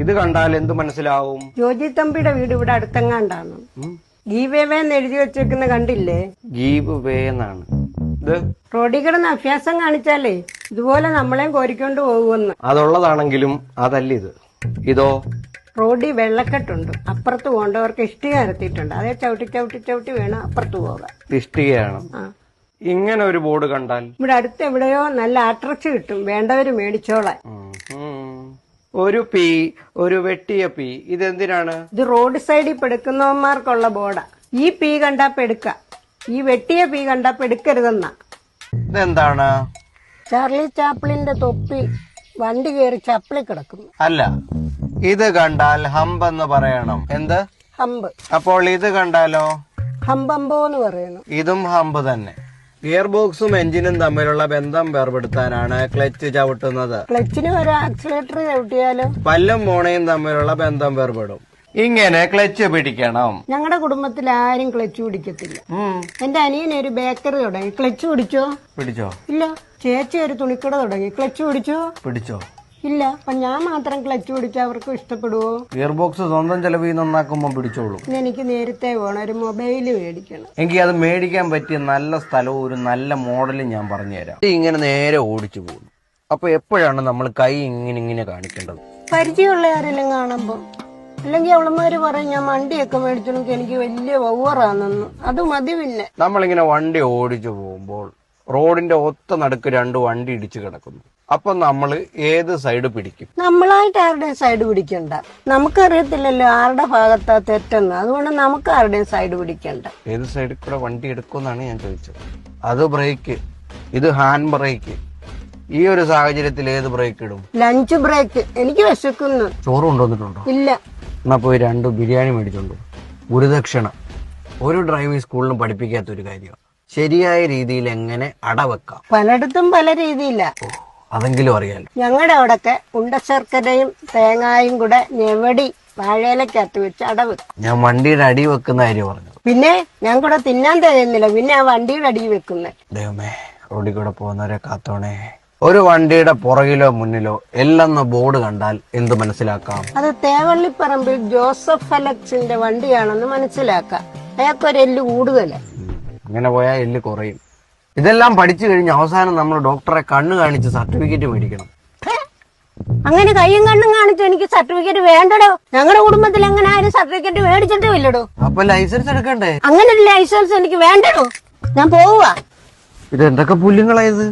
ഇത് കണ്ടാൽ എന്ത് മനസ്സിലാവും? ജോജി തമ്പിയുടെ വീട് ഇവിടെ അടുത്തെങ്ങാണ്ടാണ്. ഗീവേവേ എന്ന് എഴുതി വെച്ചേക്കുന്ന കണ്ടില്ലേ? ഗീവ് വേ എന്നാണ്. ഇത് റോഡിൽ കിടന്ന് അഭ്യാസം കാണിച്ചാലേ ഇതുപോലെ നമ്മളെയും കോരിക്കൊണ്ട് പോകുമെന്ന്. അതുള്ളതാണെങ്കിലും അതല്ല ഇത്? ഇതോ റോഡി വെള്ളക്കെട്ടുണ്ട്. അപ്പുറത്ത് പോകേണ്ടവർക്ക് ഇഷ്ടിക എത്തിയിട്ടുണ്ട്. അതേ ചവിട്ടി ചവിട്ടി ചവിട്ടി വേണം അപ്പുറത്ത് പോകാൻ ഇഷ്ടികയാണ്. ആ. ഇങ്ങനെ ഒരു ബോർഡ് കണ്ടാൽ ഇവിടെ അടുത്ത് എവിടെയോ നല്ല ആട്രക്ഷൻ കിട്ടും. വേണ്ടവര് മേടിച്ചോളാൻ. ഉം. ഒരു പി ഒരു വെട്ടിയ പി. ഇതെന്തിനാണ്? ഇത് റോഡ് സൈഡിൽ പെടുക്കുന്നവന്മാർക്കുള്ള ബോർഡാ. ഈ പി കണ്ടാ പെടുക്ക. ഈ വെട്ടിയ പീ കണ്ടാ പെടുക്കരുതെന്നാ. ഇതെന്താണ്? ചാർലി ചാപ്പിളിന്റെ തൊപ്പി വണ്ടി കയറി ചപ്പിളി കിടക്കുന്നു. അല്ല ഇത് കണ്ടാൽ ഹംബ് എന്ന് പറയണം. എന്ത്? ഹമ്പ്. അപ്പോൾ ഇത് കണ്ടാലോ? ഹമ്പമ്പോ എന്ന് പറയുന്നു. ഇതും ഹമ്പ് തന്നെ. ഗിയർ ബോക്സും എഞ്ചിനും തമ്മിലുള്ള ബന്ധം വേർപെടുത്താനാണ് ക്ലച്ച് ചവിട്ടുന്നത്. ക്ലച്ചിന് ഒരു ആക്സിലേറ്റർ ചവിട്ടിയാലോ? പല്ലും മോണയും തമ്മിലുള്ള ബന്ധം വേർപെടും. ഇങ്ങനെ ക്ലച്ച് പിടിക്കണം. ഞങ്ങളുടെ കുടുംബത്തിൽ ആരും ക്ലച്ച് പിടിക്കത്തില്ല. എന്റെ അനിയനെ ഒരു ബേക്കറി തുടങ്ങി. ക്ലച്ച് പിടിച്ചോ? പിടിച്ചോ? ഇല്ല. ചേച്ചി ഒരു തുണിക്കട തുടങ്ങി. ക്ലച്ച് പിടിച്ചോ? പിടിച്ചോ? ഇല്ല അപ്പൊ ഞാൻ മാത്രം ക്ലച്ച് പിടിച്ച അവർക്ക് ഇഷ്ടപ്പെടുവോ? ഗിയർ ബോക്സ് സ്വന്തം ചെലവിൽ നന്നാക്കുമ്പോൾ പിടിച്ചോളൂ. ഇന്ന് എനിക്ക് നേരത്തെ വേണം ഒരു മൊബൈൽ മേടിക്കണം. എനിക്ക് അത് മേടിക്കാൻ പറ്റിയ നല്ല സ്ഥലവും ഒരു നല്ല മോഡലും ഞാൻ പറഞ്ഞുതരാം. ഇത് ഇങ്ങനെ നേരെ ഓടിച്ചു പോകുന്നു. അപ്പൊ എപ്പോഴാണ് നമ്മൾ കൈ ഇങ്ങനെ ഇങ്ങനെ കാണിക്കേണ്ടത്? പരിചയമുള്ള ആരെല്ലാം കാണുമ്പോ അല്ലെങ്കിൽ അവളമാര് പറയും ഞാൻ വണ്ടിയൊക്കെ മേടിച്ചെനിക്ക് എനിക്ക് വലിയ ഓവറാണെന്ന് അത് മതി പിന്നെ നമ്മളിങ്ങനെ വണ്ടി ഓടിച്ചു പോകുമ്പോൾ റോഡിന്റെ ഒത്ത നടുക്ക് രണ്ട് വണ്ടി ഇടിച്ചു കിടക്കുന്നു. അപ്പൊ നമ്മൾ ഏത് സൈഡ് പിടിക്കും? നമ്മളായിട്ട് ആരുടെയും സൈഡ് പിടിക്കണ്ട. നമുക്കറിയത്തില്ലല്ലോ ആരുടെ ഭാഗത്താ തെറ്റെന്ന്. അതുകൊണ്ട് നമുക്ക് ആരുടെയും സൈഡ് പിടിക്കണ്ട. ഏത് സൈഡിൽ കൂടെ വണ്ടി എടുക്കുമെന്നാണ് ഞാൻ ചോദിച്ചത്. അത് ബ്രേക്ക് ഇത് ഹാൻഡ് ബ്രേക്ക് ഈ ഒരു സാഹചര്യത്തിൽ ഏത് ബ്രേക്ക് ഇടും? ലഞ്ച് ബ്രേക്ക് എനിക്ക് വിശക്കുന്നു. ചോറ് കൊണ്ടുവന്നിട്ടുണ്ടോ? ഇല്ല. എന്നാ പോയി രണ്ട് ബിരിയാണി മേടിച്ചുണ്ടോ ഗുരുദക്ഷിണ. ഒരു ഡ്രൈവിംഗ് സ്കൂളിലും പഠിപ്പിക്കാത്ത ഒരു കാര്യമാണ്. ശരിയായ രീതിയിൽ എങ്ങനെ അടവെക്കാം? പലയിടത്തും പല രീതിയില്ല അതെങ്കിലും അറിയാലോ. ഞങ്ങളുടെ അവിടൊക്കെ ഉണ്ടശർക്കരയും തേങ്ങായും കൂടെ ഞെവടി വാഴയിലക്കകത്ത് വെച്ച് അടവ്. ഞാൻ വണ്ടിയുടെ അടി വെക്കുന്ന കാര്യം പറഞ്ഞു പിന്നെ ഞാൻ കൂടെ തിന്നാൻ തികയുന്നില്ല പിന്നെ ആ വണ്ടിയുടെ അടി വെക്കുന്നത് ദൈവമേ റോഡിൽ കൂടെ പോകുന്നവരെ കാത്തോണേ. ഒരു വണ്ടിയുടെ പുറകിലോ മുന്നിലോ എല്ലെന്ന ബോർഡ് കണ്ടാൽ എന്ത് മനസ്സിലാക്കാം? അത് തേവള്ളിപ്പറമ്പിൽ ജോസഫ് അലക്സിന്റെ വണ്ടിയാണെന്ന് മനസ്സിലാക്കാം. അയാൾക്കൊരു എല്ല് കൂടുതൽ. അങ്ങനെ പോയാൽ എല്ല് കുറയും. ഇതെല്ലാം പഠിച്ചു കഴിഞ്ഞ് അവസാനം നമ്മൾ ഡോക്ടറെ കണ്ണ് കാണിച്ച് സർട്ടിഫിക്കറ്റ് മേടിക്കണം. അങ്ങനെ കയ്യും കണ്ണും കാണിച്ചു എനിക്ക് സർട്ടിഫിക്കറ്റ് വേണ്ടടോ? ഞങ്ങളുടെ കുടുംബത്തിൽ എങ്ങനെ ആരും സർട്ടിഫിക്കറ്റ് മേടിച്ചിട്ടും ഇല്ലടോ. അപ്പൊ ലൈസൻസ് എടുക്കണ്ടേ? അങ്ങനെ ഒരു ലൈസൻസ് എനിക്ക് വേണ്ടടോ? ഞാൻ പോവുക ഇത് എന്തൊക്കെ പുല്ലുങ്ങളായത്